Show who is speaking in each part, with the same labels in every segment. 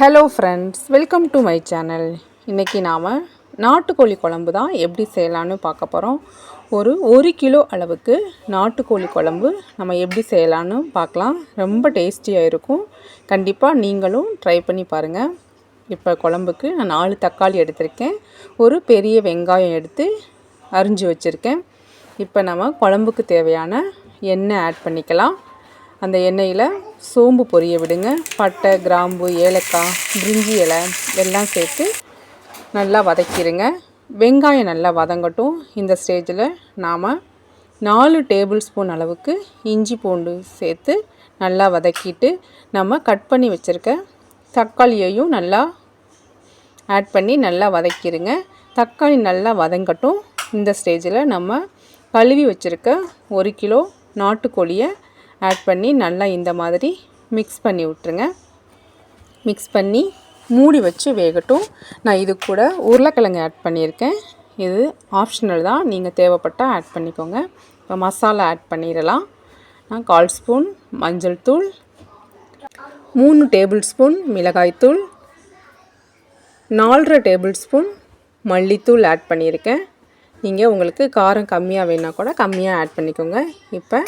Speaker 1: Hello friends welcome to my channel இன்றைக்கி நாம் நாட்டுக்கோழி குழம்பு தான் எப்படி செய்யலான்னு பார்க்க போகிறோம் ஒரு ஒரு கிலோ அளவுக்கு நாட்டுக்கோழி குழம்பு நம்ம எப்படி செய்யலான்னு பார்க்கலாம். ரொம்ப டேஸ்டியாக இருக்கும். கண்டிப்பாக நீங்களும் ட்ரை பண்ணி பாருங்கள் இப்போ குழம்புக்கு நான் நாலு தக்காளி எடுத்திருக்கேன். ஒரு பெரிய வெங்காயம் எடுத்து அரிஞ்சு வச்சுருக்கேன். இப்போ நம்ம குழம்புக்கு தேவையான எண்ணெய் ஆட் பண்ணிக்கலாம். அந்த எண்ணெயில் சோம்பு பொரிய விடுங்க. பட்டை கிராம்பு ஏலக்காய் பிரிஞ்சி இலை எல்லாம் சேர்த்து நல்லா வதக்கிடுங்க வெங்காயம் நல்லா வதங்கட்டும். இந்த ஸ்டேஜில் நாம் நாலு டேபிள் ஸ்பூன் அளவுக்கு இஞ்சி பூண்டு சேர்த்து நல்லா வதக்கிட்டு நம்ம கட் பண்ணி வச்சுருக்க தக்காளியையும் நல்லா ஆட் பண்ணி நல்லா வதக்கிடுங்க தக்காளி நல்லா வதங்கட்டும். இந்த ஸ்டேஜில் நம்ம கழுவி வச்சுருக்க ஒரு கிலோ நாட்டுக்கோழியை ஆட் பண்ணி நல்லா இந்த மாதிரி மிக்ஸ் பண்ணி விட்ருங்க மிக்ஸ் பண்ணி மூடி வச்சு வேகட்டும். நான் இது கூட உருளைக்கிழங்கு ஆட் பண்ணியிருக்கேன். இது ஆப்ஷனல் தான். நீங்கள் தேவைப்பட்டால் ஆட் பண்ணிக்கோங்க. இப்போ மசாலா ஆட் பண்ணிடலாம். நான் கால் ஸ்பூன் மஞ்சள் தூள் மூணு டேபிள் ஸ்பூன் மிளகாய்த்தூள் நாலரை டேபிள் ஸ்பூன் மல்லித்தூள் ஆட் பண்ணியிருக்கேன். நீங்கள் உங்களுக்கு காரம் கம்மியாக வேணால் கூட கம்மியாக ஆட் பண்ணிக்கோங்க. இப்போ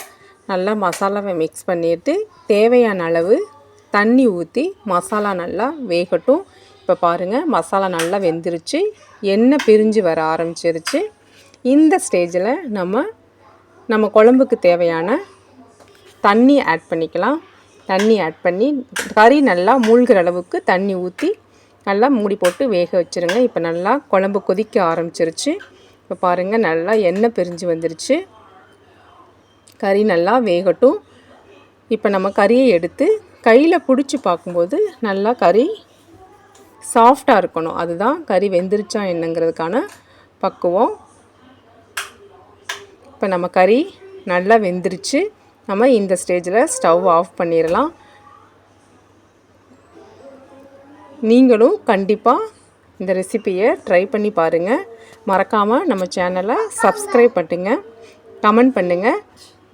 Speaker 1: நல்லா மசாலாவை மிக்ஸ் பண்ணிவிட்டு தேவையான அளவு தண்ணி ஊற்றி மசாலா நல்லா வேகட்டும். இப்போ பாருங்கள் மசாலா நல்லா வெந்துருச்சு. எண்ணெய் பிரிஞ்சு வர ஆரம்பிச்சிருச்சு. இந்த ஸ்டேஜில் நம்ம நம்ம குழம்புக்கு தேவையான தண்ணி ஆட் பண்ணிக்கலாம். தண்ணி ஆட் பண்ணி கறி நல்லா மூழ்கிற அளவுக்கு தண்ணி ஊற்றி நல்லா மூடி போட்டு வேக வச்சுருங்க. இப்போ நல்லா குழம்பு கொதிக்க ஆரம்பிச்சிருச்சு. இப்போ பாருங்கள் நல்லா எண்ணெய் பிரிஞ்சு வந்துருச்சு. கறி நல்லா வேகட்டும். இப்போ நம்ம கறியை எடுத்து கையில் பிடிச்சி பார்க்கும்போது நல்லா கறி சாஃப்டாக இருக்கணும். அதுதான் கறி வெந்துருச்சா என்னங்கிறதுக்கான பக்குவம். இப்போ நம்ம கறி நல்லா வெந்துருச்சு. நம்ம இந்த ஸ்டேஜில் ஸ்டவ் ஆஃப் பண்ணிடலாம் நீங்களும் கண்டிப்பாக இந்த ரெசிப்பியை ட்ரை பண்ணி பாருங்கள் மறக்காமல் நம்ம சேனலை சப்ஸ்கிரைப் பண்ணுங்கள் கமெண்ட் பண்ணுங்கள்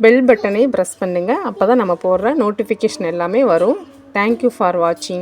Speaker 1: பெல் பட்டனை ப்ரெஸ் பண்ணுங்கள் அப்போ தான் நம்ம போடுற நோட்டிஃபிகேஷன் எல்லாமே வரும். தேங்க்யூ ஃபார் வாட்சிங்